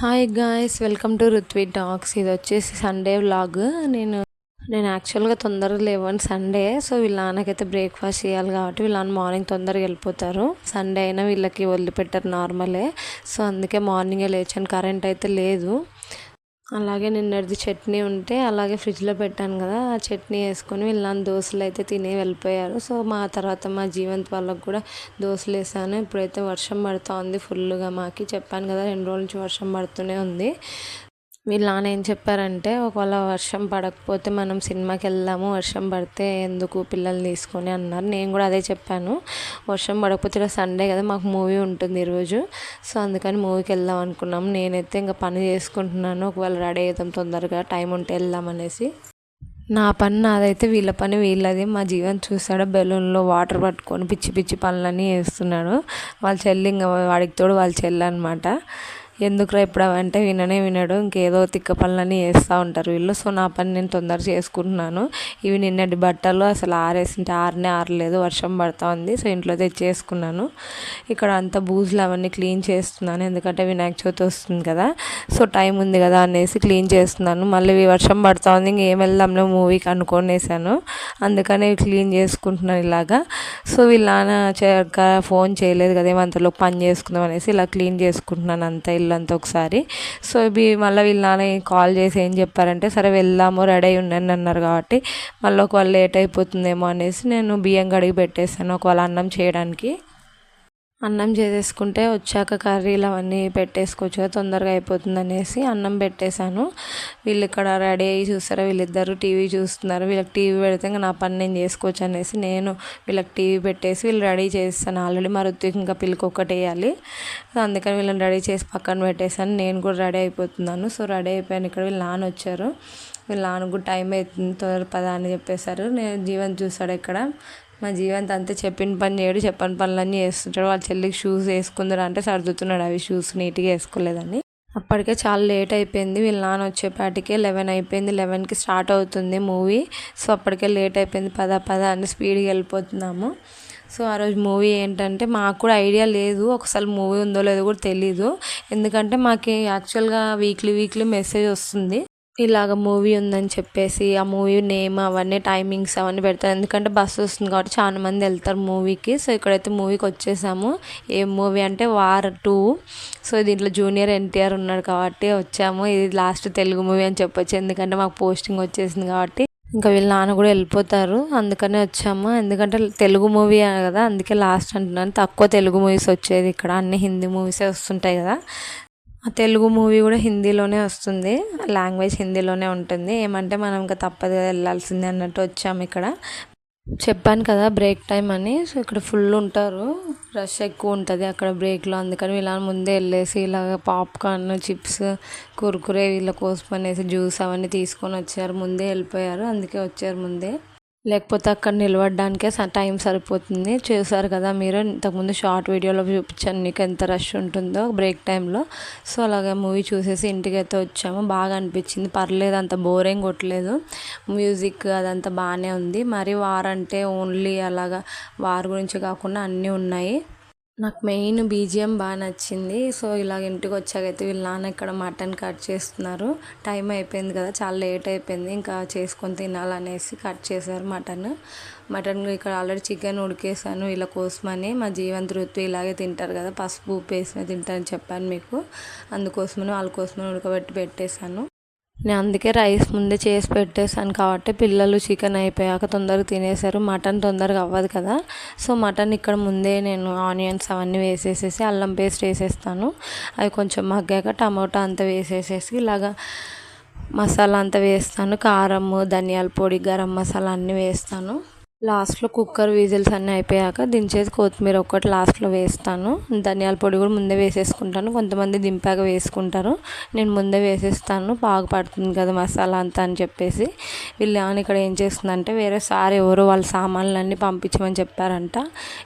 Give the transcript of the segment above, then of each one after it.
Hi guys welcome to Ruthvi talks ఇది వచ్చేసి Sunday vlog నేను నేను యాక్చువల్గా తొందరగా లేవని సండే సో వీళ్ళ నాన్నకైతే బ్రేక్ఫాస్ట్ చేయాలి కాబట్టి వీళ్ళ నాన్న మార్నింగ్ తొందరగా వెళ్ళిపోతారు. సండే అయినా వీళ్ళకి వదిలిపెట్టారు నార్మలే సో అందుకే మార్నింగే లేచాను. కరెంట్ అయితే లేదు. అలాగే నిన్నటిది చట్నీ ఉంటే అలాగే ఫ్రిడ్జ్లో పెట్టాను కదా ఆ చట్నీ వేసుకొని వీళ్ళని దోశలు అయితే తిని వెళ్ళిపోయారు. సో మా తర్వాత మా జీవంత్ వాళ్ళకు కూడా దోశలు వేసాను. ఇప్పుడైతే వర్షం పడుతూ ఉంది ఫుల్గా మాకి. చెప్పాను కదా రెండు రోజుల నుంచి వర్షం పడుతూనే ఉంది. వీళ్ళ నాన్న ఏం చెప్పారంటే ఒకవేళ వర్షం పడకపోతే మనం సినిమాకి వెళ్దాము వర్షం పడితే ఎందుకు పిల్లల్ని తీసుకొని అన్నారు. నేను కూడా అదే చెప్పాను. వర్షం పడకపోతే సండే కదా మాకు మూవీ ఉంటుంది ఈరోజు. సో అందుకని మూవీకి వెళ్దాం అనుకున్నాం. నేనైతే ఇంకా పని చేసుకుంటున్నాను. ఒకవేళ రెడీ అవుతాం తొందరగా టైం ఉంటే వెళ్దాం అనేసి. నా పని నాదైతే వీళ్ళ పని వీళ్ళది. మా జీవన్ చూస్తాడు బెలూన్లో వాటర్ పట్టుకొని పిచ్చి పిచ్చి పనులన్నీ వేస్తున్నాడు వాళ్ళ చెల్లి ఇంకా వాడికి తోడు వాళ్ళ చెల్లి అనమాట ఎందుకురా ఇప్పుడు అవంటే విననే వినడు ఇంకేదో తిక్క పనులని చేస్తూ ఉంటారు వీళ్ళు. సో నా పని నేను తొందర చేసుకుంటున్నాను. ఇవి నిన్నటి బట్టలు అసలు ఆరేసింటే ఆరనే ఆరలేదు వర్షం పడుతూ ఉంది సో ఇంట్లో తెచ్చేసుకున్నాను. ఇక్కడ అంతా బూజులు అవన్నీ క్లీన్ చేస్తున్నాను. ఎందుకంటే వినాయక చవితి వస్తుంది కదా. సో టైం ఉంది కదా అనేసి క్లీన్ చేస్తున్నాను. మళ్ళీ వర్షం పడుతూ ఉంది ఇంకేం వెళ్దాంలో మూవీకి అనుకోనేసాను. అందుకనే క్లీన్ చేసుకుంటున్నాను ఇలాగా. సో వీళ్ళ నాన్న ఫోన్ చేయలేదు కదా ఏమంతలో పని చేసుకుందాం అనేసి ఇలా క్లీన్ చేసుకుంటున్నాను అంతా వీళ్ళంతా ఒకసారి. సో ఇవి మళ్ళీ వీళ్ళ నాన్న కాల్ చేసి ఏం చెప్పారంటే సరే వెళ్దాము రెడీ అయి ఉండండి అన్నారు కాబట్టి మళ్ళీ ఒకవేళ లేట్ అయిపోతుందేమో అనేసి నేను బియ్యం కడిగి పెట్టేసాను ఒకవేళ అన్నం చేయడానికి. అన్నం చేసేసుకుంటే వచ్చాక కర్రీలు అవన్నీ పెట్టేసుకోవచ్చు కదా తొందరగా అయిపోతుంది అనేసి అన్నం పెట్టేశాను. వీళ్ళు ఇక్కడ రెడీ అయ్యి చూస్తారా? వీళ్ళిద్దరు టీవీ చూస్తున్నారు. వీళ్ళకి టీవీ పెడితే ఇంకా నా పని నేను చేసుకోవచ్చు అనేసి నేను వీళ్ళకి టీవీ పెట్టేసి వీళ్ళు రెడీ చేస్తాను ఆల్రెడీ మా ఇంకా పిల్లకి ఒక్కటి వేయాలి. అందుకని వీళ్ళని రెడీ చేసి పక్కన పెట్టేశాను. నేను కూడా రెడీ అయిపోతున్నాను. సో రెడీ అయిపోయాను. ఇక్కడ వీళ్ళు నాన్న వచ్చారు. వీళ్ళు నాన్న కూడా టైం అవుతుంది. తొందర పద అని చెప్పేశారు. నేను జీవన్ చూస్తాడు ఇక్కడ. మా జీవంత్ అంతే చెప్పిన పని చేయడు చెప్పని పనులన్నీ చేస్తుంటాడు. వాళ్ళ చెల్లికి షూస్ వేసుకుందరు అంటే సర్దుతున్నాడు. అవి షూస్ నీట్గా వేసుకోలేదని. అప్పటికే చాలా లేట్ అయిపోయింది. వీళ్ళ నాన్న వచ్చేపాటికే లెవెన్ అయిపోయింది. లెవెన్కి స్టార్ట్ అవుతుంది మూవీ సో అప్పటికే లేట్ అయిపోయింది. పద పద అని స్పీడ్గా వెళ్ళిపోతున్నాము. సో ఆ రోజు మూవీ ఏంటంటే మాకు కూడా ఐడియా లేదు. ఒకసారి మూవీ ఉందో లేదో కూడా తెలీదు. ఎందుకంటే మాకు యాక్చువల్గా వీక్లీ వీక్లీ మెసేజ్ వస్తుంది. ఇలాగ మూవీ ఉందని చెప్పేసి ఆ మూవీ నేమ్ అవన్నీ టైమింగ్స్ అవన్నీ పెడతారు. ఎందుకంటే బస్సు వస్తుంది కాబట్టి చాలా మంది వెళ్తారు మూవీకి. సో ఇక్కడైతే మూవీకి వచ్చేసాము. ఏ మూవీ అంటే వార్ టూ. సో దీంట్లో జూనియర్ ఎన్టీఆర్ ఉన్నాడు కాబట్టి వచ్చాము. ఇది లాస్ట్ తెలుగు మూవీ అని చెప్పొచ్చు. ఎందుకంటే మాకు పోస్టింగ్ వచ్చేసింది కాబట్టి. ఇంకా వీళ్ళ నాన్న కూడా వెళ్ళిపోతారు. అందుకనే వచ్చాము. ఎందుకంటే తెలుగు మూవీ కదా అందుకే లాస్ట్ అంటున్నాను. తక్కువ తెలుగు మూవీస్ వచ్చేది ఇక్కడ. అన్ని హిందీ మూవీసే వస్తుంటాయి కదా. తెలుగు మూవీ కూడా హిందీలోనే వస్తుంది. లాంగ్వేజ్ హిందీలోనే ఉంటుంది. ఏమంటే మనం ఇంకా తప్పదు వెళ్ళాల్సిందే అన్నట్టు వచ్చాము ఇక్కడ. చెప్పాను కదా బ్రేక్ టైం అని. సో ఇక్కడ ఫుల్ ఉంటారు. రష్ ఎక్కువ ఉంటుంది అక్కడ బ్రేక్లో. అందుకని ఇలా ముందే వెళ్ళేసి ఇలాగ పాప్కార్న్ చిప్స్ కుర్కురే వీళ్ళ కోసం అనేసి జ్యూస్ అవన్నీ తీసుకొని వచ్చారు. ముందే వెళ్ళిపోయారు. అందుకే వచ్చారు ముందే. లేకపోతే అక్కడ నిలబడడానికే టైం సరిపోతుంది. చూసారు కదా మీరు ఇంతకుముందు షార్ట్ వీడియోలో చూపించాను నీకు ఎంత రష్ ఉంటుందో బ్రేక్ టైంలో. సో అలాగే మూవీ చూసేసి ఇంటికి అయితే వచ్చాము. బాగా అనిపించింది. పర్లేదు అంత బోరింగ్ కొట్టలేదు. మ్యూజిక్ అదంతా బాగానే ఉంది. మరి వారంటే ఓన్లీ అలాగా వార్ గురించి కాకుండా అన్నీ ఉన్నాయి. నాకు మెయిన్ బీజిఎం బాగా నచ్చింది. సో ఇలాగ ఇంటికి వచ్చాకైతే వీళ్ళ నాన్న ఇక్కడ మటన్ కట్ చేస్తున్నారు. టైం అయిపోయింది కదా చాలా లేట్ అయిపోయింది. ఇంకా చేసుకొని తినాలనేసి కట్ చేశారు మటన్. మటన్ ఇక్కడ ఆల్రెడీ చికెన్ ఉడికేసాను వీళ్ళ కోసమని. మా జీవంత్ తృప్తి ఇలాగే తింటారు కదా పసుపు ఉప్పు వేసిన తింటారని చెప్పాను మీకు. అందుకోసమని వాళ్ళ కోసమని ఉడకబెట్టి పెట్టేశాను. నేను అందుకే రైస్ ముందే చేసి పెట్టేసాను కాబట్టి పిల్లలు చికెన్ అయిపోయాక తొందరగా తినేసారు మటన్ తొందరగా అవ్వదు కదా. సో మటన్ ఇక్కడ ముందే నేను ఆనియన్స్ అవన్నీ వేసేసేసి అల్లం పేస్ట్ వేసేస్తాను. అవి కొంచెం మగ్గాక టమాటా అంతా వేసేసేసి ఇలాగా మసాలా అంతా వేస్తాను. కారము ధనియాల పొడి గరం మసాలా అన్నీ వేస్తాను. లాస్ట్లో కుక్కర్ విజిల్స్ అన్నీ అయిపోయాక దించేసి కొత్తిమీర ఒక్కటి లాస్ట్లో వేస్తాను. ధనియాల పొడి కూడా ముందే వేసేసుకుంటాను. కొంతమంది దింపాక వేసుకుంటారు. నేను ముందే వేసేస్తాను. బాగా పడుతుంది కదా మసాలా అంతా అని చెప్పేసి. వీళ్ళు ఏమైనా ఇక్కడ ఏం చేస్తుందంటే వేరే సార్ ఎవరో వాళ్ళ సామాన్లన్నీ పంపించమని చెప్పారంట.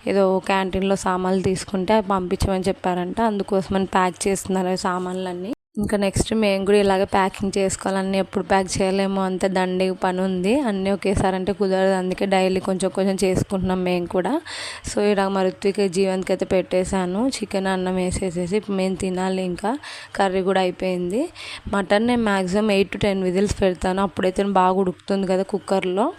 ఏదో క్యాంటీన్లో సామాన్లు తీసుకుంటే అవి పంపించమని చెప్పారంట. అందుకోసమని ప్యాక్ చేస్తున్నారు సామాన్లన్నీ. ఇంకా నెక్స్ట్ మేము కూడా ఇలాగే ప్యాకింగ్ చేసుకోవాలన్నీ ఎప్పుడు ప్యాక్ చేయలేమో అంత దండి పని ఉంది అన్నీ ఒకేసారి అంటే కుదరదు. అందుకే డైలీ కొంచెం కొంచెం చేసుకుంటున్నాం మేము కూడా. సో ఇలా మా ఋత్విక జీవన్కి అయితే పెట్టేశాను. చికెన్ అన్నం వేసేసేసి మేము తినాలి ఇంకా. కర్రీ కూడా అయిపోయింది. మటన్ నేను maximum eight to ten whistles పెడతాను. అప్పుడైతే బాగా ఉడుకుతుంది కదా కుక్కర్లో.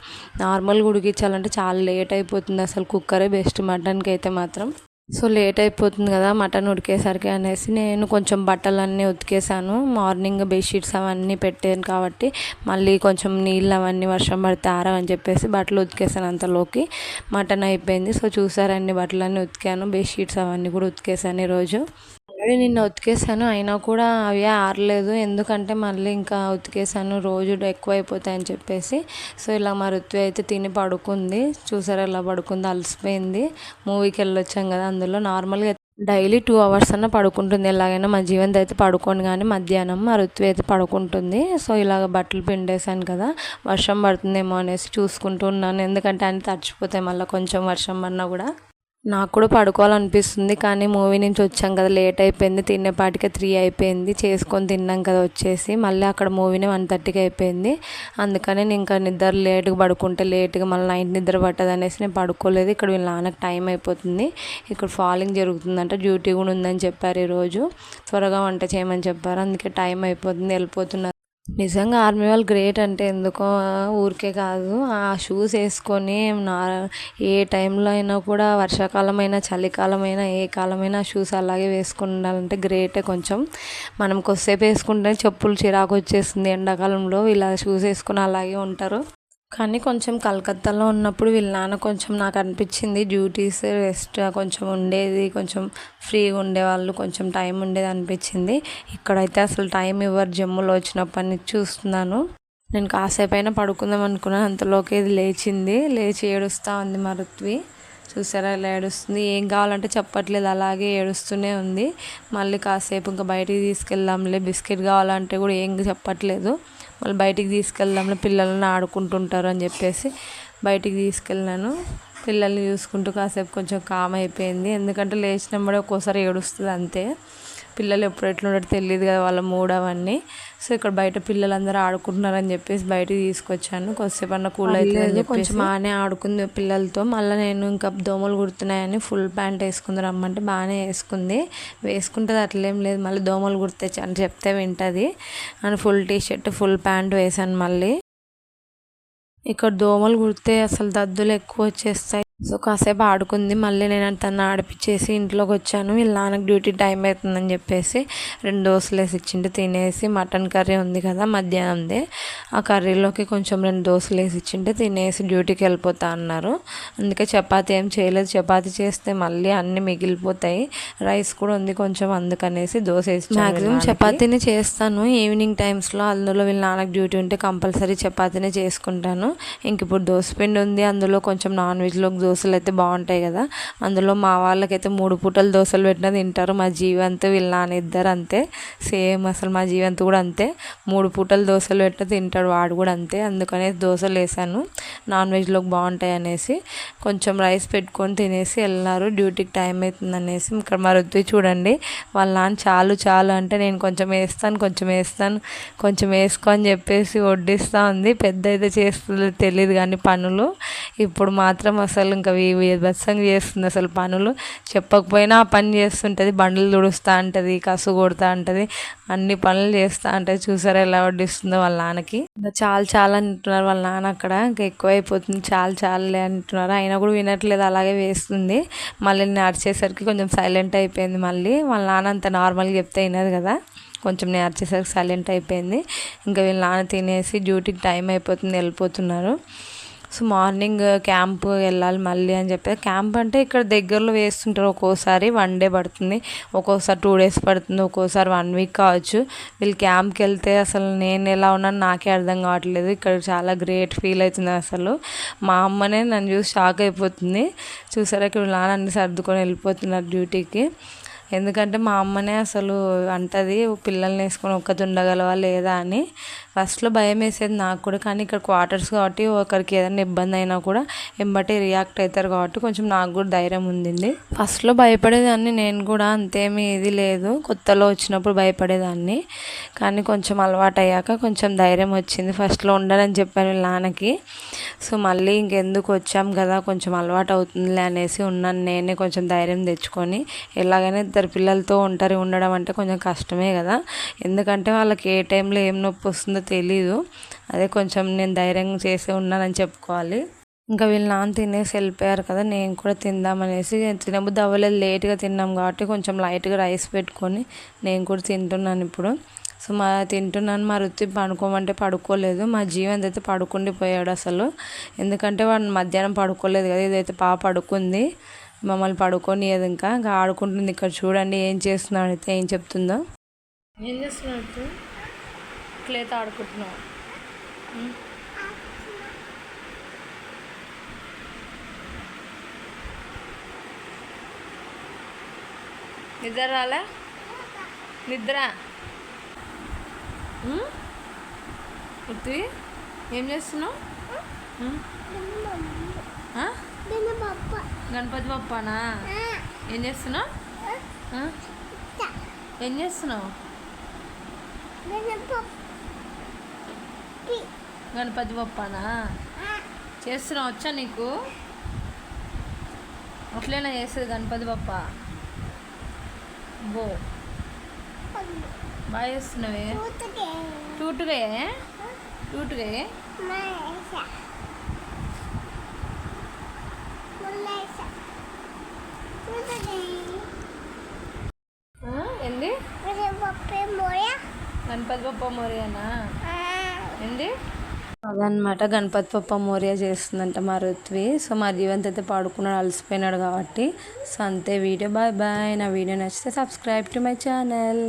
నార్మల్గా ఉడికించాలంటే చాలా లేట్ అయిపోతుంది. అసలు కుక్కరే బెస్ట్ మటన్కి అయితే మాత్రం. సో లేట్ అయిపోతుంది కదా మటన్ ఉడికేసరికి అనేసి నేను కొంచెం బట్టలన్నీ ఉతికేసాను. మార్నింగ్ బెడ్షీట్స్ అవన్నీ పెట్టాను కాబట్టి మళ్ళీ కొంచెం నీళ్ళు అవన్నీ వర్షం పడితే ఆరవని చెప్పేసి బట్టలు ఉతికేసాను అంతలోకి. మటన్ అయిపోయింది. సో చూసారండి బట్టలన్నీ ఉతికాను. బెడ్షీట్స్ అవన్నీ కూడా ఉతికేసాను ఈరోజు. ఆల్రెడీ నిన్న ఉతికేసాను అయినా కూడా అవి ఆరలేదు. ఎందుకంటే మళ్ళీ ఇంకా ఉతికేసాను రోజు ఎక్కువ అయిపోతాయని చెప్పేసి. సో ఇలా మా ఋత్వి అయితే తిని పడుకుంది. చూసారా ఇలా పడుకుంది? అలసిపోయింది. మూవీకి వెళ్ళొచ్చాం కదా. అందులో నార్మల్గా డైలీ టూ అవర్స్ అన్న పడుకుంటుంది. ఎలాగైనా మా జీవంతో అయితే పడుకోండి కానీ మధ్యాహ్నం మా అయితే పడుకుంటుంది. సో ఇలాగ బట్టలు పిండేశాను కదా. వర్షం పడుతుందేమో అనేసి చూసుకుంటూ ఉన్నాను. ఎందుకంటే అన్ని తడిచిపోతాయి మళ్ళీ కొంచెం వర్షం పడినా కూడా. నాకు కూడా పడుకోవాలనిపిస్తుంది కానీ మూవీ నుంచి వచ్చాం కదా లేట్ అయిపోయింది తినేపాటికే త్రీ అయిపోయింది చేసుకొని తిన్నాం కదా వచ్చేసి మళ్ళీ అక్కడ మూవీనే వన్ థర్టీకి అయిపోయింది. అందుకని నేను ఇంకా నిద్ర లేట్గా పడుకుంటే లేట్గా మళ్ళీ నైట్ నిద్ర పట్టదు అనేసి నేను పడుకోలేదు. ఇక్కడ వీళ్ళ టైం అయిపోతుంది. ఇక్కడ ఫాలింగ్ జరుగుతుందంట డ్యూటీ కూడా ఉందని చెప్పారు ఈరోజు. త్వరగా వంట చేయమని చెప్పారు అందుకే టైం అయిపోతుంది వెళ్ళిపోతున్నారు. నిజంగా ఆర్మీ వాళ్ళు గ్రేట్ అంటే ఎందుకో ఊరికే కాదు. ఆ షూస్ వేసుకొని నా ఏ టైంలో అయినా కూడా వర్షాకాలం అయినా చలికాలం అయినా ఏ కాలమైనా షూస్ అలాగే వేసుకుని ఉండాలంటే గ్రేటే కొంచెం. మనం కొద్దిసేపు వేసుకుంటే చెప్పులు చిరాకు వచ్చేస్తుంది ఎండాకాలంలో. ఇలా షూస్ వేసుకుని అలాగే ఉంటారు. కానీ కొంచెం కలకత్తాలో ఉన్నప్పుడు వీళ్ళ నాన్న కొంచెం నాకు అనిపించింది. డ్యూటీస్ రెస్ట్ కొంచెం ఉండేది కొంచెం ఫ్రీగా ఉండేవాళ్ళు కొంచెం టైం ఉండేది అనిపించింది. ఇక్కడైతే అసలు టైం ఇవ్వరు. జమ్ములో వచ్చినప్పటి నుంచి చూస్తున్నాను. నేను కాసేపైనా పడుకుందాం అనుకున్నాను. అంతలోకి ఇది లేచింది. లేచి ఏడుస్తూ ఉంది మరుత్వి చూసారా ఇలా ఏడుస్తుంది. ఏం కావాలంటే చెప్పట్లేదు. అలాగే ఏడుస్తూనే ఉంది. మళ్ళీ కాసేపు ఇంకా బయటికి తీసుకెళ్దాంలే. బిస్కెట్ కావాలంటే కూడా ఏం చెప్పట్లేదు. మళ్ళీ బయటికి తీసుకెళ్దాంలే. పిల్లల్ని ఆడుకుంటుంటారు అని చెప్పేసి బయటికి తీసుకెళ్ళాను. పిల్లల్ని చూసుకుంటూ కాసేపు కొంచెం కామ్ అయిపోయింది. ఎందుకంటే లేచినప్పుడే ఒక్కోసారి ఏడుస్తుంది అంతే. పిల్లలు ఎప్పుడు ఎట్లుండో తెలియదు కదా వాళ్ళ మూడ్ అవన్నీ. సో ఇక్కడ బయట పిల్లలందరూ ఆడుకుంటున్నారని చెప్పేసి బయటికి తీసుకొచ్చాను. కొద్దిసేపు అన్న కూల్ అవుతుంది కొంచెం బాగానే ఆడుకుంది పిల్లలతో. మళ్ళీ నేను ఇంకా దోమలు కుడుతున్నాయని ఫుల్ ప్యాంట్ వేసుకుంది రమ్మంటే బాగానే వేసుకుంది. వేసుకుంటుంది అట్లేం లేదు. మళ్ళీ దోమలు కుడితే అని చెప్తే వింటుంది. అని full T shirt full pant వేసాను మళ్ళీ. ఇక్కడ దోమలు కుడితే అసలు దద్దులు ఎక్కువ వచ్చేస్తాయి. సో కాసేపు ఆడుకుంది. మళ్ళీ నేను తను ఆడిపించేసి ఇంట్లోకి వచ్చాను వీళ్ళ నాన్నకు డ్యూటీ టైం అవుతుందని చెప్పేసి రెండు దోశలు వేసి ఇచ్చింటే తినేసి మటన్ కర్రీ ఉంది కదా మధ్యాహ్నందే ఆ కర్రీలోకి కొంచెం రెండు దోశలు వేసి ఇచ్చింటే తినేసి డ్యూటీకి వెళ్ళిపోతా అన్నారు. అందుకే చపాతీ ఏం చేయలేదు. చపాతీ చేస్తే మళ్ళీ అన్నీ మిగిలిపోతాయి. రైస్ కూడా ఉంది కొంచెం అందుకనేసి దోశ వేసి మ్యాక్సిమం చపాతీనే చేస్తాను. ఈవినింగ్ టైమ్స్లో అందులో వీళ్ళ నాన్నకు డ్యూటీ ఉంటే కంపల్సరీ చపాతీనే చేసుకుంటాను. ఇంక ఇప్పుడు దోశ పిండి ఉంది. అందులో కొంచెం నాన్ వెజ్లోకి దోశలు అయితే బాగుంటాయి కదా. అందులో మా వాళ్ళకైతే మూడు పూటలు దోశలు పెట్టినా తింటారు. మా జీవంత్ వీళ్ళ నాన్న ఇద్దరు అంతే. సేమ్ అసలు మా జీవంత్ కూడా అంతే. మూడు పూటలు దోశలు పెట్టినా తింటాడు వాడు కూడా అంతే. అందుకనే దోశలు వేసాను. నాన్ వెజ్లోకి బాగుంటాయి అనేసి. కొంచెం రైస్ పెట్టుకొని తినేసి వెళ్ళినారు. డ్యూటీకి టైం అవుతుంది అనేసి. ఇక్కడ మా రుద్ది చూడండి. వాళ్ళ నాన్న చాలు చాలు అంటే నేను కొంచెం వేస్తాను కొంచెం వేస్తాను కొంచెం వేసుకో అని చెప్పేసి వడ్డిస్తూ ఉంది. పెద్ద అయితే చేస్తుందో తెలియదు కానీ పనులు. ఇప్పుడు మాత్రం అసలు ఇంకా బస్సంగా చేస్తుంది అసలు పనులు. చెప్పకపోయినా ఆ పని చేస్తుంటుంది. బండ్లు తుడుస్తూ ఉంటుంది కసు కొడుతూ ఉంటుంది. అన్ని పనులు చేస్తూ ఉంటుంది. చూసారా ఎలా వడ్డిస్తుందో వాళ్ళ నాన్నకి. ఇంకా చాలా చాలా అంటున్నారు వాళ్ళ నాన్న అక్కడ. ఇంకా ఎక్కువ అయిపోతుంది చాలా చాలులే అంటున్నారు. అయినా కూడా వినట్లేదు. అలాగే వేస్తుంది. మళ్ళీ నేను అరిచేసరికి కొంచెం సైలెంట్ అయిపోయింది మళ్ళీ. వాళ్ళ నాన్న అంత నార్మల్గా చెప్తే వినదు కదా. కొంచెం నేను అరిచేసరికి సైలెంట్ అయిపోయింది. ఇంకా వీళ్ళ నాన్న తినేసి డ్యూటీకి టైం అయిపోతుంది. వెళ్ళిపోతున్నారు. సో మార్నింగ్ క్యాంప్ వెళ్ళాలి మళ్ళీ అని చెప్పి. క్యాంప్ అంటే ఇక్కడ దగ్గరలో వేస్తుంటారు ఒక్కోసారి వన్ డే పడుతుంది. ఒక్కోసారి టూ డేస్ పడుతుంది. ఒక్కోసారి వన్ వీక్ కావచ్చు. వీళ్ళు క్యాంప్కి వెళ్తే అసలు నేను ఎలా ఉన్నాను నాకే అర్థం కావట్లేదు. ఇక్కడ చాలా గ్రేట్ ఫీల్ అవుతుంది అసలు. మా అమ్మనే నన్ను చూసి షాక్ అయిపోతుంది. చూసారా? ఇక్కడ నాన్న అన్ని సర్దుకొని వెళ్ళిపోతున్నారు డ్యూటీకి. ఎందుకంటే మా అమ్మనే అసలు అంటది పిల్లల్ని వేసుకొని ఒక్కటి ఉండగలవా లేదా అని. ఫస్ట్లో భయం వేసేది నాకు కూడా కానీ ఇక్కడ క్వార్టర్స్ కాబట్టి ఒకరికి ఏదైనా ఇబ్బంది అయినా కూడా ఎంబటే రియాక్ట్ అవుతారు కాబట్టి కొంచెం నాకు కూడా ధైర్యం ఉండింది. ఫస్ట్లో భయపడేదాన్ని నేను కూడా అంతేమీ ఇది లేదు. కొత్తలో వచ్చినప్పుడు భయపడేదాన్ని. కానీ కొంచెం అలవాటు అయ్యాక కొంచెం ధైర్యం వచ్చింది. ఫస్ట్లో ఉండనని చెప్పాను నాన్నకి. సో మళ్ళీ ఇంకెందుకు వచ్చాం కదా కొంచెం అలవాటు అవుతుందిలే అనేసి ఉన్నాను నేనే కొంచెం ధైర్యం తెచ్చుకొని. ఎలాగైనా ఇద్దరు పిల్లలతో ఒంటరి ఉండడం అంటే కొంచెం కష్టమే కదా. ఎందుకంటే వాళ్ళకి ఏ టైంలో ఏం నొప్పి వస్తుందో తెలీదు. అదే కొంచెం నేను ధైర్యంగా చేసి ఉన్నానని చెప్పుకోవాలి. ఇంకా వీళ్ళు నాన్న తినేసి వెళ్ళిపోయారు కదా నేను కూడా తిందామనేసి తినబుద్ధి అవ్వలేదు. లేట్గా తిన్నాం కాబట్టి కొంచెం లైట్గా రైస్ పెట్టుకొని నేను కూడా తింటున్నాను ఇప్పుడు. సో మా తింటున్నాను మా రుచి పడుకోమంటే పడుకోలేదు. మా జీవన్ అయితే పడుకుండి పోయాడు అసలు. ఎందుకంటే వాడు మధ్యాహ్నం పడుకోలేదు కదా ఇదైతే పాప పడుకుంది. మమ్మల్ని పడుకోనియదు ఇంకా. ఇంకా ఆడుకుంటుంది ఇక్కడ చూడండి ఏం చేస్తున్నాడు అయితే ఏం చెప్తుందో. ఏం చేస్తున్నావు క్లేతో ఆడుకుంటున్నావు నిద్ర రాలే? నిద్ర? ఉత్తి ఏం చేస్తున్నావు? గణపతి బప్పనా? ఏం చేస్తున్నావు? ఏం చేస్తున్నావు? గణపతి బప్పనా? చేస్తున్నావు? వచ్చా నీకు? అట్లైనా చేస్తుంది గణపతి బప్ప. బో. బాగా చేస్తున్నావే. టూటుగా టూటుగా ఏంది? గణపతి బప్ప మోరియానా ఏంది? అదనమాట గణపతి పప్ప మోరియా చేస్తుందంట మా సో మా జీవంత్ అయితే పడుకున్నాడు అలసిపోయినాడు కాబట్టి. సో అంతే వీడియో బాయ్ బాయ్. నా వీడియో నచ్చితే సబ్స్క్రైబ్ టు మై ఛానల్